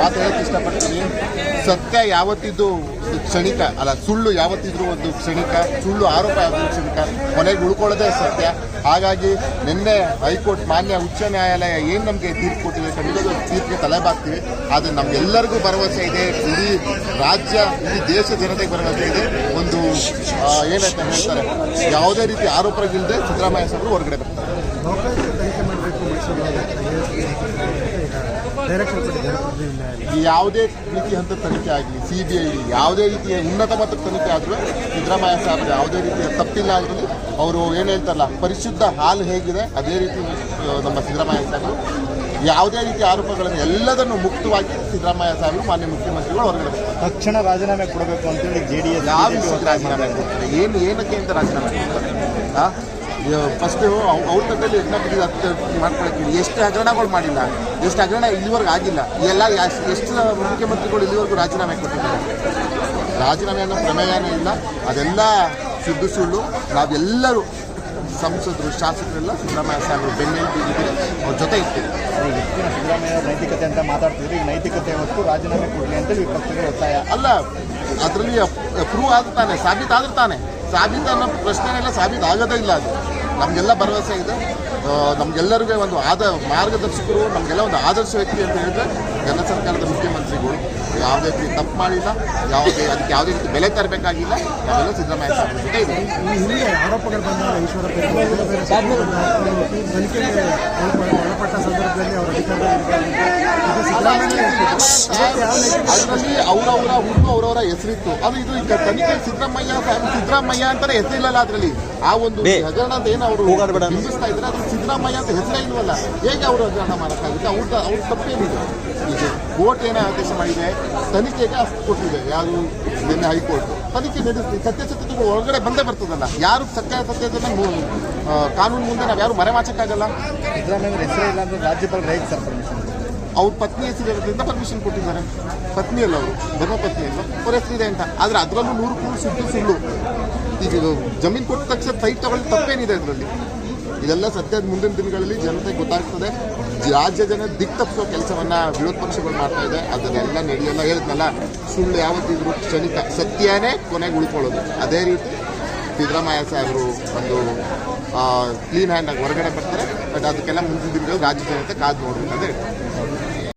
ಮಾತು ಹೇಳಕ್ಕೆ ಇಷ್ಟಪಡ್ತೀನಿ ಸತ್ಯ ಯಾವತ್ತಿದ್ದು ಕ್ಷಣಿಕ ಅಲ್ಲ, ಸುಳ್ಳು ಯಾವತ್ತಿದ್ರು ಒಂದು ಕ್ಷಣಿಕ, ಸುಳ್ಳು ಆರೋಪ ಯಾವತ್ತಿದ್ರು ಕ್ಷಣಿಕ, ಕೊನೆಗೆ ಉಳ್ಕೊಳ್ಳೋದೇ ಸತ್ಯ. ಹಾಗಾಗಿ ನಿನ್ನೆ ಹೈಕೋರ್ಟ್, ಮಾನ್ಯ ಉಚ್ಚ ನ್ಯಾಯಾಲಯ ಏನು ನಮಗೆ ತೀರ್ಪು ಕೊಟ್ಟಿದೆ, ಖಂಡಿತ ತೀರ್ಪಿಗೆ ತಲೆಬಾಗ್ತೀವಿ ಆದರೆ ನಮಗೆಲ್ಲರಿಗೂ ಭರವಸೆ ಇದೆ, ಇಡೀ ರಾಜ್ಯ, ಇಡೀ ದೇಶ ಜನತೆಗೆ ಭರವಸೆ ಇದೆ. ಒಂದು ಏನಂತ ಹೇಳ್ತಾರೆ, ಯಾವುದೇ ರೀತಿ ಆರೋಪಗಳಿಲ್ಲದೆ ಸಿದ್ದರಾಮಯ್ಯ ಸಾಹೇಬರು ಹೊರಗಡೆ ಬರ್ತಾರೆ. ಯಾವುದೇ ರೀತಿ ಹಂತ ತನಿಖೆ ಆಗಲಿ ಸಿ ಬಿ ಐ ಯಾವುದೇ ರೀತಿಯ ಉನ್ನತ ಮಟ್ಟದ ತನಿಖೆ ಆದರೂ ಸಿದ್ದರಾಮಯ್ಯ ಸಾಹೇಬ್ ಯಾವುದೇ ರೀತಿಯ ತಪ್ಪಿಲ್ಲ ಆಗಲಿ ಅವರು ಏನು ಹೇಳ್ತಾರಲ್ಲ ಪರಿಶುದ್ಧ ಹಾಲು ಹೇಗಿದೆ ಅದೇ ರೀತಿ ನಮ್ಮ ಸಿದ್ದರಾಮಯ್ಯ ಸಾಹೇಬರು. ಯಾವುದೇ ರೀತಿಯ ಆರೋಪಗಳನ್ನು ಎಲ್ಲದನ್ನು ಮುಕ್ತವಾಗಿ ಸಿದ್ದರಾಮಯ್ಯ ಸಾಹೇಬರು ಮಾನ್ಯ ಮುಖ್ಯಮಂತ್ರಿಗಳು ಹೊರಗಡೆ ತಕ್ಷಣ ರಾಜೀನಾಮೆ ಕೊಡಬೇಕು ಅಂತೇಳಿ ಜೆ ಡಿ ಎಸ್ ಯಾವ ರಾಜೀನಾಮೆ ಕೊಡ್ತಾರೆ? ಏನು ಏನಕ್ಕೆ ಅಂತ ರಾಜೀನಾಮೆ ಕೊಡ್ತಾರೆ? ಫಸ್ಟು ಅವ್ರ ಯಜ್ಞ ಬಿದ್ದು ಹತ್ತು ಮಾಡ್ಕೊಳಕ್ಕೆ. ಎಷ್ಟು ಹಗರಣಗಳು ಮಾಡಿಲ್ಲ. ಎಷ್ಟು ಹಗರಣ ಇಲ್ಲಿವರೆಗೂ ಆಗಿಲ್ಲ. ಎಲ್ಲ ಎಷ್ಟು ಮುಖ್ಯಮಂತ್ರಿಗಳು ಇಲ್ಲಿವರೆಗೂ ರಾಜೀನಾಮೆ ಕೊಟ್ಟಿದ್ದಾರೆ. ರಾಜೀನಾಮೆ ಅನ್ನೋ ಪ್ರಮೇಯನೇ ಇಲ್ಲ. ಅದೆಲ್ಲ ಸುದ್ದು ಸುಳ್ಳು. ನಾವೆಲ್ಲರೂ ಸಂಸದರು ಶಾಸಕರೆಲ್ಲ ಸಿದ್ದರಾಮಯ್ಯ ಸಾಹೇಬರು ಬೆಂಗಳೂರು ಬಿದ್ದಿದ್ದೀವಿ ಅವ್ರ ಜೊತೆ ಇರ್ತೀವಿ. ಸಿದ್ದರಾಮಯ್ಯ ನೈತಿಕತೆ ಅಂತ ಮಾತಾಡ್ತಿದ್ರು. ಈ ನೈತಿಕತೆ ಹೊತ್ತು ರಾಜೀನಾಮೆ ಕೊಡಲಿ ಅಂತ ವಿಪಕ್ಷಗಳ ಒತ್ತಾಯ. ಅಲ್ಲ ಅದರಲ್ಲಿ ಪ್ರೂವ್ ಆಗುತ್ತಾನೆ ತಾನೆ ಸಾಬೀತಾದ್ರೆ ತಾನೆ. ಸಾಬೀತು ಅನ್ನೋ ಪ್ರಶ್ನೆನೆಲ್ಲ ಸಾಬೀತು ಆಗೋದೇ ಇಲ್ಲ ಅದು. ನಮಗೆಲ್ಲ ಭರವಸೆ ಇದೆ. ನಮಗೆಲ್ಲರಿಗೆ ಒಂದು ಆದ ಮಾರ್ಗದರ್ಶಕರು ನಮಗೆಲ್ಲ ಒಂದು ಆದರ್ಶ ವ್ಯಕ್ತಿ ಅಂತ ಹೇಳಿದ್ರೆ ಕೇಂದ್ರ ಸರ್ಕಾರದ ಮುಖ್ಯಮಂತ್ರಿಗಳು. ಯಾವುದೇ ರೀತಿ ತಪ್ಪು ಮಾಡಿಲ್ಲ ಯಾವುದೇ ಅದಕ್ಕೆ ಯಾವುದೇ ರೀತಿ ಬೆಲೆ ತರಬೇಕಾಗಿಲ್ಲ. ನಾವೆಲ್ಲ ಸಿದ್ದರಾಮಯ್ಯ ಸರ್ ಜೊತೆ ಇದೆ ಆರೋಪಗಳು ಬಂದಾಗ ಈಶ್ವರಪ್ಪ ಒಳಪಟ್ಟ ಸಂದರ್ಭದಲ್ಲಿ ಅವರ ಅದರಲ್ಲಿ ಅವರವರ ಹುಟ್ಟು ಅವರವರ ಹೆಸರಿತ್ತು ಅದು ಇದು ಈಗ ತನಿಖೆ ಸಿದ್ದರಾಮಯ್ಯ ಸಿದ್ದರಾಮಯ್ಯ ಅಂತಾನೆ ಹೆಸರಿಲ್ಲಲ್ಲ ಅದರಲ್ಲಿ ಆ ಒಂದು ಹಗರಣ ಅಂತ ಏನು ಅವರು ಬಿಂಬಿಸ್ತಾ ಇದ್ರೆ ಅದು ಸಿದ್ದರಾಮಯ್ಯ ಅಂತ ಹೆಸರೇ ಇಲ್ವಲ್ಲ ಹೇಗೆ ಅವರು ಹಗರಣ ಮಾಡೋಕ್ಕಾಗುತ್ತೆ ಅವ್ರ ಅವ್ರ ತಪ್ಪೇನಿದೆ ಈಗ ಕೋರ್ಟ್ ಏನೋ ಆದೇಶ ಮಾಡಿದೆ ತನಿಖೆಗೆ ಕೊಟ್ಟಿದೆ ಯಾರು ನಿನ್ನೆ ಹೈಕೋರ್ಟ್ ತನಿಖೆ ನಡೆಸಿ ಸತ್ಯಾಸತ್ಯತೆಗಳು ಒಳಗಡೆ ಬಂದೇ ಬರ್ತದಲ್ಲ ಯಾರು ಸತ್ಯಾಸತ್ಯತೆನ ಸತ್ಯತೆಯನ್ನು ಕಾನೂನು ಮುಂದೆ ನಾವು ಯಾರು ಮರೆಮಾಚಕ್ಕಾಗಲ್ಲ ಸಿದ್ದರಾಮಯ್ಯ ಅವ್ರ ಹೆಸರೇ ಇಲ್ಲ ಅಂದ್ರೆ ರಾಜ್ಯಪಾಲ ರೈತ ಸರ್ ಪರ್ಮಿಷನ್ ಅವ್ರ ಪತ್ನಿ ಹೆಸರಿರೋದ್ರಿಂದ ಪರ್ಮಿಷನ್ ಕೊಟ್ಟಿದ್ದಾರೆ. ಪತ್ನಿ ಅಲ್ಲ ಅವರು ಧರ್ಮಪತ್ನಿ ಅಲ್ಲ ಅವ್ರ ಹೆಸರಿದೆ ಅಂತ. ಆದರೆ ಅದರಲ್ಲೂ ನೂರು ಕೂರು ಸುಟ್ಟು ಸುಳ್ಳು. ಈಗ ಜಮೀನು ಕೊಟ್ಟ ತಕ್ಷಣ ಸೈಟ್ ತಗೊಳ್ಳಿ ತಪ್ಪೇನಿದೆ ಅದರಲ್ಲಿ. ಇದೆಲ್ಲ ಸದ್ಯದ ಮುಂದಿನ ದಿನಗಳಲ್ಲಿ ಜನತೆ ಗೊತ್ತಾಗ್ತದೆ. ರಾಜ್ಯ ಜನ ದಿಕ್ ತಪ್ಪಿಸೋ ಕೆಲಸವನ್ನ ವಿರೋಧ ಪಕ್ಷಗಳು ಮಾಡ್ತಾ ಇದೆ. ಅದನ್ನೆಲ್ಲ ನಡೆಯಲ್ಲ ಹೇಳಿದ್ನಲ್ಲ, ಸುಳ್ಳು ಯಾವತ್ತಿದ್ರು ಕ್ಷಣಿಕ ಸತ್ಯನೇ ಕೊನೆಗೆ ಉಳ್ಕೊಳ್ಳೋದು. ಅದೇ ರೀತಿ ಸಿದ್ದರಾಮಯ್ಯ ಸಾಹೇಬರು ಒಂದು ಕ್ಲೀನ್ ಹ್ಯಾಂಡ್ ಆಗಿ ಹೊರಗಡೆ ಬರ್ತಾರೆ. ಬಟ್ ಅದಕ್ಕೆಲ್ಲ ಮುಂದಿನ ದಿನಗಳು ರಾಜ್ಯ ಜನತೆ ಕಾದು ನೋಡ್ಬೇಕಂತ ಹೇಳ್ತಾರೆ